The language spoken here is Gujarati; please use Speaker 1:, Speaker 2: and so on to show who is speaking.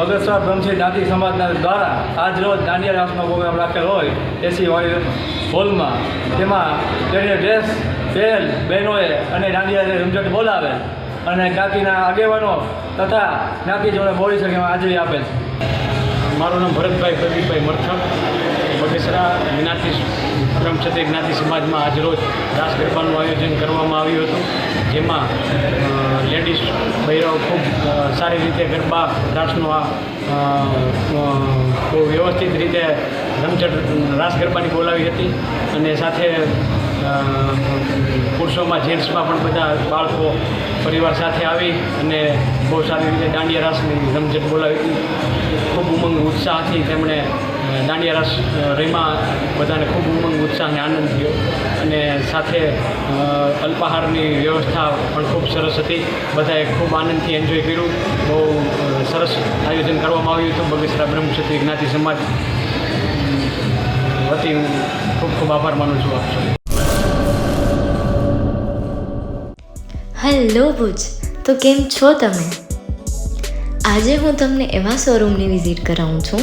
Speaker 1: બગસરા બ્રહ્મસિંહ જ્ઞાતિ સમાજના દ્વારા આજ રોજ દાંડિયા રાસનો પ્રોગ્રામ રાખેલ હોય, એસી હોલમાં. તેમાં તેની ડ્રેસ, પહેલ, બહેનોએ અને દાંડિયા રમઝટ બોલાવે અને જ્ઞાતિના આગેવાનો તથા જ્ઞાતિ જોડે બોલી શકે હાજરી આપે છે.
Speaker 2: મારું નામ ભરતભાઈ પ્રદીપભાઈ મરથક બગસરા જ્ઞાતિ બ્રહ્મક્ષત્રિય જ્ઞાતિ સમાજમાં આજરોજ રાસ ગરબાનું આયોજન કરવામાં આવ્યું હતું, જેમાં લેડીઝ ખૂબ સારી રીતે ગરબા રાસનો આ બહુ વ્યવસ્થિત રીતે રમઝટ, રાસ ગરબાની બોલાવી હતી અને સાથે પુરુષોમાં જેન્ટ્સમાં પણ બધા બાળકો, પરિવાર સાથે આવી અને બહુ સારી રીતે દાંડિયા રાસની રમઝટ બોલાવી હતી. ખૂબ ઉમંગ, ઉત્સાહથી તેમણે દાંડિયા રાસ રમ્યા. બધાને ખૂબ ઉમંગ, ઉત્સાહ અને આનંદ થયો. અને સાથે અલ્પાહારની વ્યવસ્થા પણ ખૂબ સરસ હતી. બધાએ ખૂબ આનંદથી એન્જોય કર્યું. બહુ સરસ આયોજન કરવામાં આવ્યું હતું. બગસરા બ્રહ્મક્ષત્રિય જ્ઞાતિ સમાજ. વતી હું ખૂબ ખૂબ આભાર માનું છું આપ સૌ
Speaker 3: હેલો ભુજ. તો કેમ છો તમે? આજે હું તમને એવા શોરૂમની વિઝિટ કરાવું છું